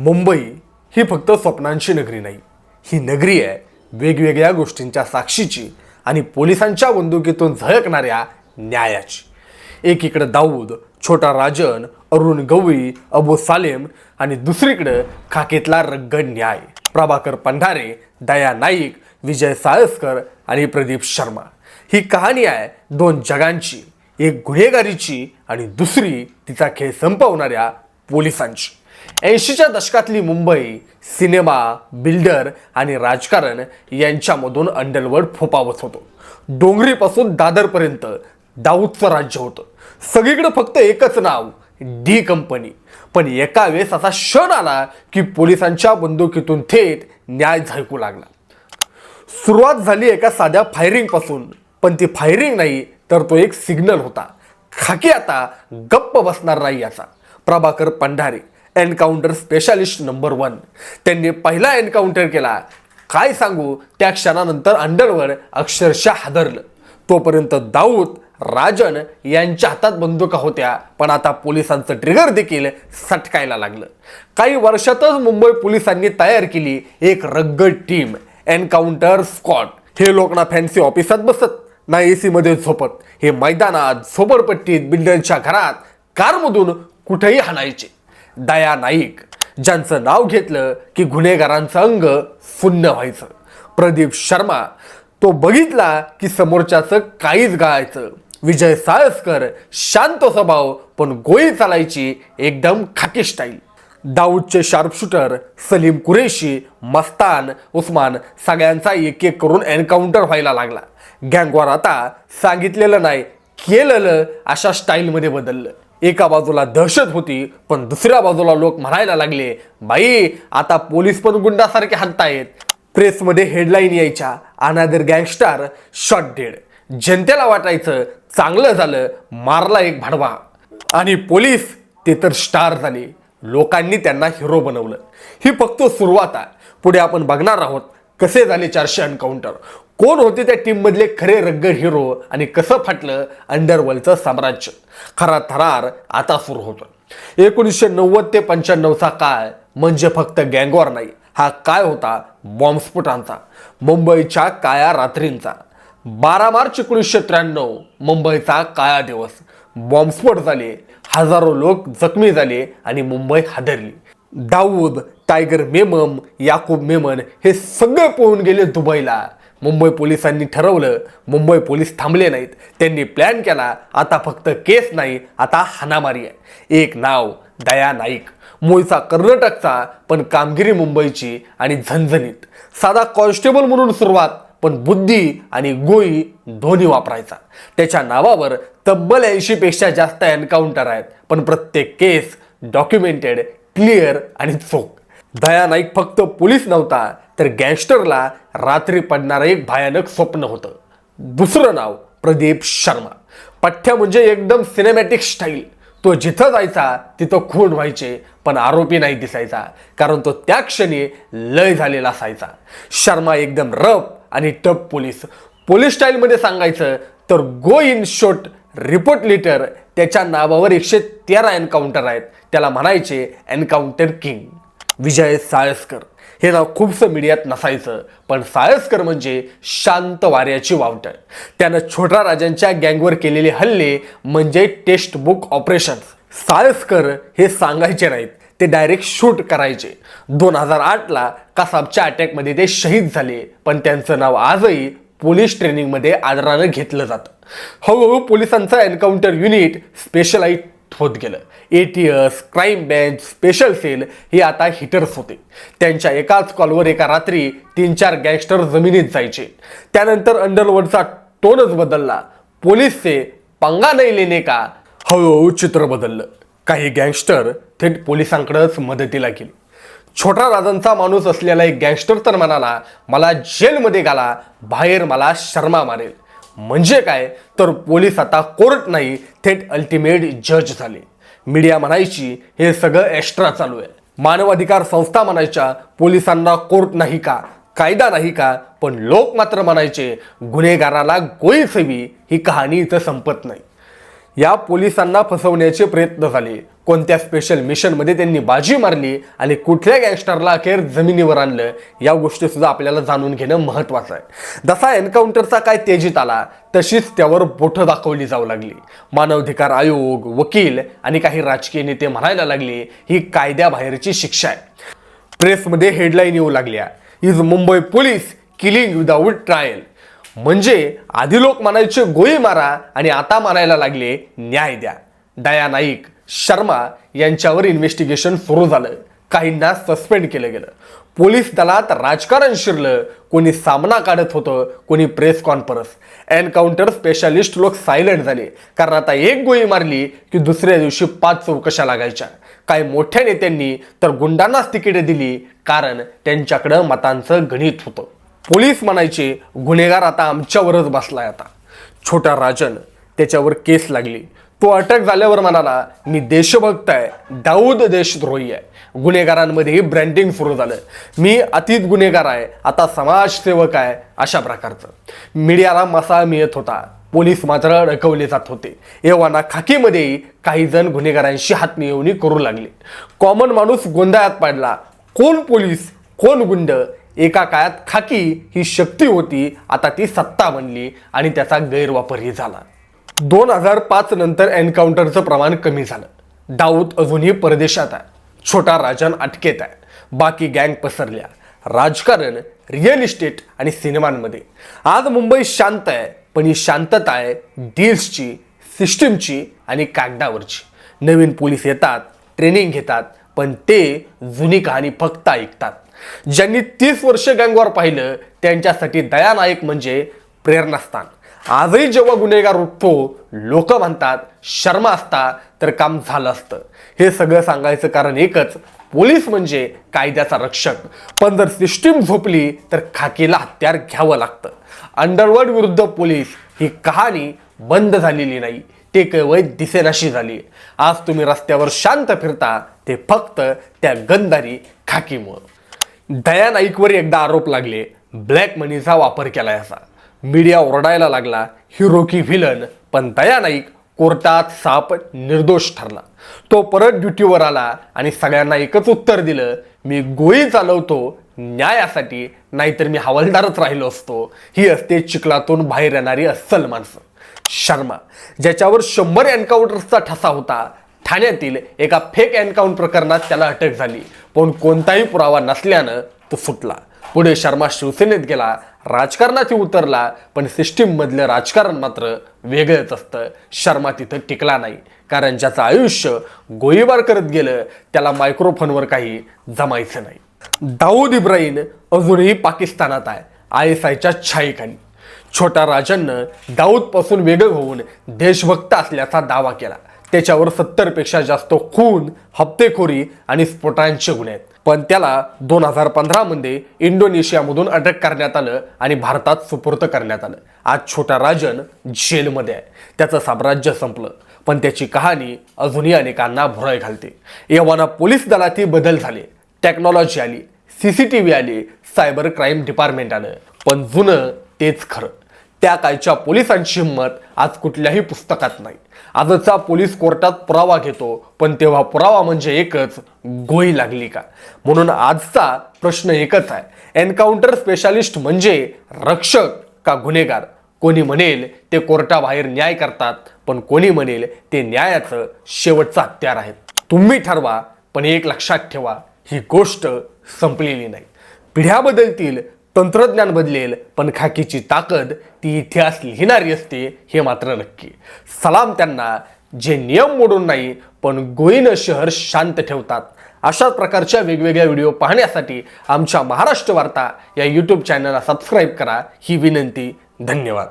मुंबई ही फक्त स्वप्नांची नगरी नाही. ही नगरी आहे वेगवेगळ्या गोष्टींच्या साक्षीची आणि पोलिसांच्या बंदुकीतून झळकणाऱ्या न्यायाची. एकीकडं दाऊद छोटा राजन अरुण गवळी अबू सालेम आणि दुसरीकडं खाकेतला रग्गड न्याय. प्रभाकर पंढारे दया नाईक विजय साळसकर आणि प्रदीप शर्मा. ही कहाणी आहे दोन जगांची एक गुन्हेगारीची आणि दुसरी तिचा खेळ संपवणाऱ्या पोलिसांची. ऐंशीच्या दशकातली मुंबई सिनेमा बिल्डर आणि राजकारण यांच्यामधून अंडरवर्ल्ड फोपावत होतो. डोंगरीपासून दादरपर्यंत दाऊदचं राज्य होतं. सगळीकडे फक्त एकच नाव डी कंपनी. पण एका वेळेस असा क्षण आला की पोलिसांच्या बंदुकीतून थेट न्याय झळकू लागला. सुरुवात झाली एका साध्या फायरिंगपासून. पण ती फायरिंग नाही तर तो एक सिग्नल होता. खाकी आता गप्प बसणार नाही याचा. Prabhakar Pandhare. Encounter specialist number one. त्यांनी पहिला एन्काउंटर केला. काय सांगू? त्या क्षणानंतर अंडरवर अक्षरशः हादरलं. तोपर्यंत दाऊद राजन यांच्या हातात बंदुका होत्या पण आता पोलिसांचं ट्रिगर देखील सटकायला लागलं. काही वर्षातच मुंबई पोलिसांनी तयार केली एक रग्गड टीम एन्काउंटर स्कॉट हे लोक ना फॅन्सी ऑफिसात बसत ना ए सीमध्ये झोपत. हे मैदानात झोपडपट्टीत बिल्डरच्या घरात कारमधून कुठेही हाणायचे. दया नाईक ज्यांचं नाव घेतलं की गुन्हेगारांचं अंग सुन्न व्हायचं. प्रदीप शर्मा तो बघितला की समोरच्याचं काहीच गाळायचं. विजय साळसकर शांत स्वभाव पण गोळी चालायची एकदम खाकी स्टाईल दाऊदचे शार्पशूटर सलीम कुरेशी मस्तान उस्मान सगळ्यांचा एक एक करून एन्काउंटर व्हायला लागला. गँगवार आता सांगितलेलं नाही केलेलं अशा स्टाईलमध्ये बदललं. एका बाजूला दहशत होती पण दुसऱ्या बाजूला लोक म्हणायला लागले बाई आता पोलीस पण गुंडासारखे हाणतायत. प्रेसमध्ये हेडलाईन यायच्या अनादर गँगस्टार शॉट डेड. जनतेला वाटायचं चांगलं झालं मारला एक भाडवा. आणि पोलीस ते तर स्टार झाले. लोकांनी त्यांना हिरो बनवलं. ही फक्त सुरुवात आहे. पुढे आपण बघणार आहोत कसे झाले चारशे अनकाउंटर कोण होते त्या टीममधले खरे रग्गड हिरो आणि कसं फाटलं अंडरवर्ल्डचं साम्राज्य? खरा थरार आता सुरू होतो एकोणीसशे नव्वद ते पंच्याण्णवचा काळ म्हणजे फक्त गँगवर नाही हा काय होता बॉम्बस्फोटांचा. मुंबईच्या काळ्या रात्रींचा. बारा मार्च एकोणीसशे त्र्याण्णव मुंबईचा काळा दिवस. बॉम्बस्फोट झाले हजारो लोक जखमी झाले आणि मुंबई हादरली. दाऊद टायगर मेमम याकूब मेमन हे सगळे पळून गेले दुबईला. मुंबई पोलिसांनी ठरवलं मुंबई पोलीस थांबले नाहीत. त्यांनी प्लॅन केला आता फक्त केस नाही आता हाणामारी आहे. एक नाव दया नाईक. मूळचा कर्नाटकचा पण कामगिरी मुंबईची आणि झणझणीत. साधा कॉन्स्टेबल म्हणून सुरुवात पण बुद्धी आणि गोळी दोन्ही वापरायचा. त्याच्या नावावर तब्बल ऐंशीपेक्षा जास्त एन्काउंटर आहेत पण प्रत्येक केस डॉक्युमेंटेड क्लिअर आणि चोख. दया नाईक फक्त पोलीस नव्हता तर गँगस्टरला रात्री पडणारं एक भयानक स्वप्न होतं. दुसरं नाव प्रदीप शर्मा. पठ्य म्हणजे एकदम सिनेमॅटिक स्टाईल तो जिथं जायचा तिथं खून व्हायचे पण आरोपी नाही दिसायचा कारण तो त्या क्षणी लय झालेला असायचा. शर्मा एकदम रफ आणि टप पोलीस. पोलीस स्टाईलमध्ये सांगायचं तर go in shoot report later त्याच्या नावावर एकशे तेरा एन्काउंटर आहेत. त्याला म्हणायचे एन्काउंटर किंग. विजय साळसकर. हे नाव खूपसं मीडियात नसायचं. पण साळसकर म्हणजे शांत वाऱ्याची वावटळ त्यानं छोटा राजांच्या गँगवर केलेले हल्ले म्हणजे टेस्ट बुक ऑपरेशन्स. साळसकर हे सांगायचे नाहीत. ते डायरेक्ट शूट करायचे. दोन हजार आठला कासाबच्या अटॅकमध्ये ते शहीद झाले. पण त्यांचं नाव आजही पोलीस ट्रेनिंगमध्ये आदरानं घेतलं जातं. हळूहळू पोलिसांचं एन्काउंटर युनिट स्पेशलाइज होत गेलं. A T S crime branch special cell हे आता हिटर्स होते. त्यांच्या एकाच कॉलवर एका रात्री तीन चार गँगस्टर जमिनीत जायचे. त्यानंतर अंडरवर्ल्डचा टोनच बदलला. पोलीसचे पंगा नाही लेणे का? हळूहळू चित्र बदललं. काही गँगस्टर थेट पोलिसांकडंच मदतीला गेले. छोटा राजांचा माणूस असलेला एक गँगस्टर तर म्हणाला मला जेलमध्ये घाला बाहेर मला शर्मा मारेल. म्हणजे काय? तर पोलीस आता कोर्ट नाही थेट अल्टिमेट जज झाले. मीडिया म्हणायची हे सगळं एक्स्ट्रा चालू आहे. मानवाधिकार संस्था म्हणायच्या पोलिसांना कोर्ट नाही का? कायदा नाही का? पण लोक मात्र म्हणायचे गुन्हेगाराला गोळीच हवी ही कहाणी इथं संपत नाही. या पोलिसांना फसवण्याचे प्रयत्न झाले. कोणत्या स्पेशल मिशनमध्ये त्यांनी बाजी मारली आणि कुठल्या गँगस्टरला अखेर जमिनीवर आणलं या गोष्टीसुद्धा आपल्याला जाणून घेणं महत्त्वाचं आहे. जसा एन्काउंटरचा काय तेजीत आला तशीच त्यावर बोठं दाखवली जाऊ लागली. मानवाधिकार आयोग वकील आणि काही राजकीय नेते म्हणायला लागले ही कायद्याबाहेरची शिक्षा आहे. प्रेसमध्ये हेडलाईन येऊ लागल्या. Is Mumbai police killing without trial म्हणजे आधी लोक म्हणायचे गोळी मारा आणि आता मारायला लागले न्याय द्या. दया नाईक शर्मा यांच्यावर इन्व्हेस्टिगेशन सुरू झालं. काहींना सस्पेंड केलं गेलं. पोलीस दलात राजकारण शिरलं. कोणी सामना काढत होतं कोणी प्रेस कॉन्फरन्स एन्काउंटर स्पेशालिस्ट लोक सायलेंट झाले. कारण आता एक गोळी मारली की दुसऱ्या दिवशी पाच चौकशा लागायच्या. काही मोठ्या नेत्यांनी तर गुंडांनाच तिकिटे दिली कारण त्यांच्याकडं मतांचं गणित होतं. पोलीस म्हणायचे गुन्हेगार आता आमच्यावरच बसलाय आता. छोटा राजन त्याच्यावर केस लागली. तो अटक झाल्यावर म्हणाला मी देशभक्त आहे दाऊद देशद्रोही आहे गुन्हेगारांमध्येही ब्रँडिंग सुरू झालं. मी अतीत गुन्हेगार आहे आता समाजसेवक आहे अशा प्रकारचं. मीडियाला मसाळ मिळत होता. पोलीस मात्र अडकवले जात होते. एव्हाना खाकीमध्येही काही जण गुन्हेगारांशी हातमिळवणी करू लागले. कॉमन माणूस गोंधळात पडला. कोण पोलीस कोण गुंड? एका काळात खाकी ही शक्ती होती आता ती सत्ता बनली आणि त्याचा गैरवापरही झाला. दोन हजार पाच नंतर एन्काउंटरचं प्रमाण कमी झालं. दाऊद अजूनही परदेशात आहे. छोटा राजन अटकेत आहे. बाकी गँग पसरल्या. राजकारण रिअल इस्टेट आणि सिनेमांमध्ये. आज मुंबई शांत आहे पण ही शांतता आहे डील्सची सिस्टीमची आणि कागदावरची. नवीन पोलीस येतात ट्रेनिंग घेतात पण ते जुनी कहाणी फक्त ऐकतात. ज्यांनी तीस वर्ष गँगवर पाहिलं त्यांच्यासाठी दयानायक म्हणजे प्रेरणास्थान. आजही जेव्हा गुन्हेगार उठतो लोक म्हणतात शर्मा असता तर काम झालं असतं. हे सगळं सांगायचं कारण एकच पोलीस म्हणजे कायद्याचा रक्षक. पण जर सिस्टीम झोपली तर खाकीला हत्यार घ्यावं लागतं. अंडरवर्ल्ड विरुद्ध पोलीस ही कहाणी बंद झालेली नाही ते केवळ दिसेनाशी झाली. आज तुम्ही रस्त्यावर शांत फिरता ते फक्त त्या गंधारी खाकीमुळं. दया नाईकवर एकदा आरोप लागले ब्लॅक मनीचा वापर केला असा. मीडिया ओरडायला लागला हिरो की व्हिलन पण दया नाईक कोर्टात साप निर्दोष ठरला. तो परत ड्युटीवर आला आणि सगळ्यांना एकच उत्तर दिलं मी गोळी चालवतो न्यायासाठी नाहीतर मी हवालदारच राहिलो असतो. ही असते चिखलातून बाहेर येणारी अस्सल माणसं. शर्मा ज्याच्यावर शंभर एन्काउंटर्सचा ठसा होता ठाण्यातील एका फेक एन्काउंट प्रकरणात त्याला अटक झाली. पण कोणताही पुरावा नसल्यानं तो सुटला. पुढे शर्मा शिवसेनेत गेला राजकारणातही उतरला पण सिस्टीम मधलं राजकारण मात्र वेगळंच असतं. शर्मा तिथं टिकला नाही. कारण ज्याचं आयुष्य गोळीबार करत गेलं त्याला मायक्रोफोनवर काही जमायचं नाही. दाऊद इब्राहिम अजूनही पाकिस्तानात आहे आय एस आयच्या छाईखाली छोटा राजांनं दाऊदपासून वेगळं होऊन देशभक्त असल्याचा दावा केला. त्याच्यावर सत्तरपेक्षा जास्त खून हप्तेखोरी आणि स्फोटांचे गुन्हे आहेत. पण त्याला दोन हजार पंधरामध्ये इंडोनेशियामधून अटक करण्यात आलं आणि भारतात सुपूर्त करण्यात आलं. आज छोटा राजन जेलमध्ये आहे. त्याचं साम्राज्य संपलं. पण त्याची कहाणी अजूनही अनेकांना भुरळ घालते. यवाना पोलीस दलातही बदल झाले. टेक्नॉलॉजी आली. सी सी टी व्ही आली. सायबर क्राईम डिपार्टमेंट आलं. पण जुनं तेच खरं. त्या काळच्या पोलिसांची हिंमत आज कुठल्याही पुस्तकात नाही. आजचा पोलीस कोर्टात पुरावा घेतो पण तेव्हा पुरावा म्हणजे एकच गोळी लागली का? म्हणून आजचा प्रश्न एकच आहे. एन्काउंटर स्पेशालिस्ट म्हणजे रक्षक का गुन्हेगार? कोणी म्हणेल ते कोर्टाबाहेर न्याय करतात पण कोणी म्हणेल ते न्यायाचं शेवटचं हत्यार आहे. तुम्ही ठरवा पण एक लक्षात ठेवा ही गोष्ट संपलेली नाही. पिढ्या बदलतील तंत्रज्ञान बदलेल पण खाकीची ताकद ती इतिहास लिहिणारी असते हे मात्र नक्की. सलाम त्यांना जे नियम मोडून नाही पण गोईनं शहर शांत ठेवतात. अशाच प्रकारच्या वेगवेगळ्या व्हिडिओ पाहण्यासाठी आमच्या महाराष्ट्र वार्ता या यूट्यूब चॅनलला सबस्क्राईब करा. ही विनंती धन्यवाद.